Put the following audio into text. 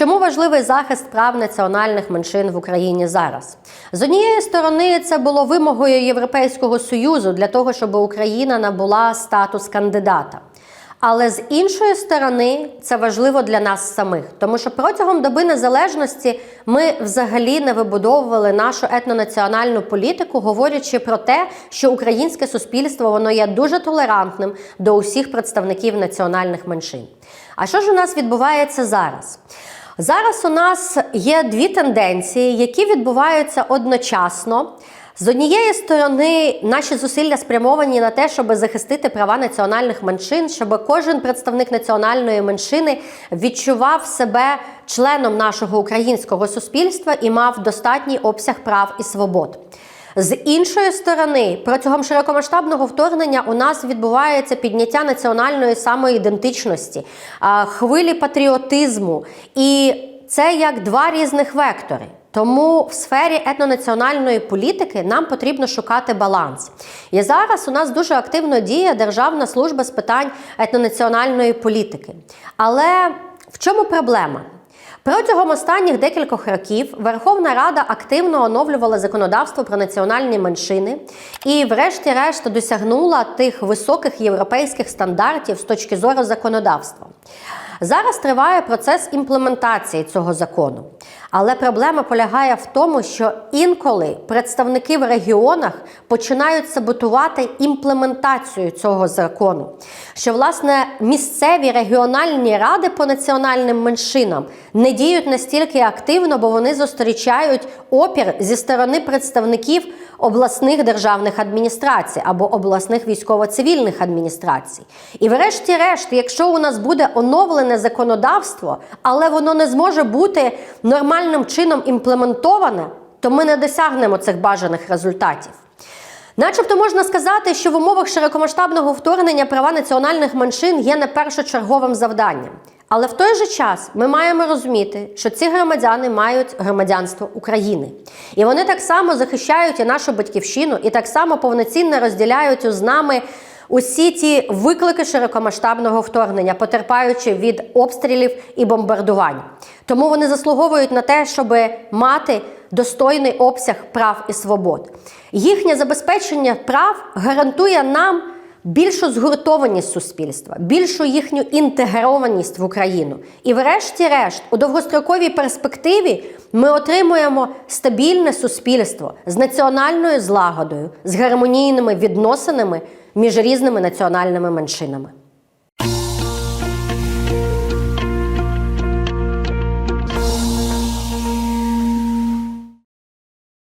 Чому важливий захист прав національних меншин в Україні зараз? З однієї сторони, це було вимогою Європейського союзу для того, щоб Україна набула статус кандидата. Але з іншої сторони, це важливо для нас самих, тому що протягом доби незалежності ми взагалі не вибудовували нашу етнонаціональну політику, говорячи про те, що українське суспільство воно є дуже толерантним до усіх представників національних меншин. А що ж у нас відбувається зараз? Зараз у нас є дві тенденції, які відбуваються одночасно. З однієї сторони, наші зусилля спрямовані на те, щоб захистити права національних меншин, щоб кожен представник національної меншини відчував себе членом нашого українського суспільства і мав достатній обсяг прав і свобод. З іншої сторони, протягом широкомасштабного вторгнення у нас відбувається підняття національної самоідентичності, хвилі патріотизму, і це як два різних вектори. Тому в сфері етнонаціональної політики нам потрібно шукати баланс. І зараз у нас дуже активно діє Державна служба з питань етнонаціональної політики. Але в чому проблема? Протягом останніх декількох років Верховна Рада активно оновлювала законодавство про національні меншини і, врешті-решт, досягнула тих високих європейських стандартів з точки зору законодавства. Зараз триває процес імплементації цього закону. Але проблема полягає в тому, що інколи представники в регіонах починають саботувати імплементацію цього закону. Що, власне, місцеві регіональні ради по національним меншинам не діють настільки активно, бо вони зустрічають опір зі сторони представників обласних державних адміністрацій або обласних військово-цивільних адміністрацій. І, врешті-решт, якщо у нас буде оновлене законодавство, але воно не зможе бути нормальним чином імплементоване, то ми не досягнемо цих бажаних результатів. Начебто можна сказати, що в умовах широкомасштабного вторгнення права національних меншин є не першочерговим завданням. Але в той же час ми маємо розуміти, що ці громадяни мають громадянство України, і вони так само захищають і нашу батьківщину, і так само повноцінно розділяють з нами усі ті виклики широкомасштабного вторгнення, потерпаючи від обстрілів і бомбардувань. Тому вони заслуговують на те, щоб мати достойний обсяг прав і свобод. Їхнє забезпечення прав гарантує нам більшу згуртованість суспільства, більшу їхню інтегрованість в Україну. І, врешті-решт, у довгостроковій перспективі ми отримуємо стабільне суспільство з національною злагодою, з гармонійними відносинами між різними національними меншинами.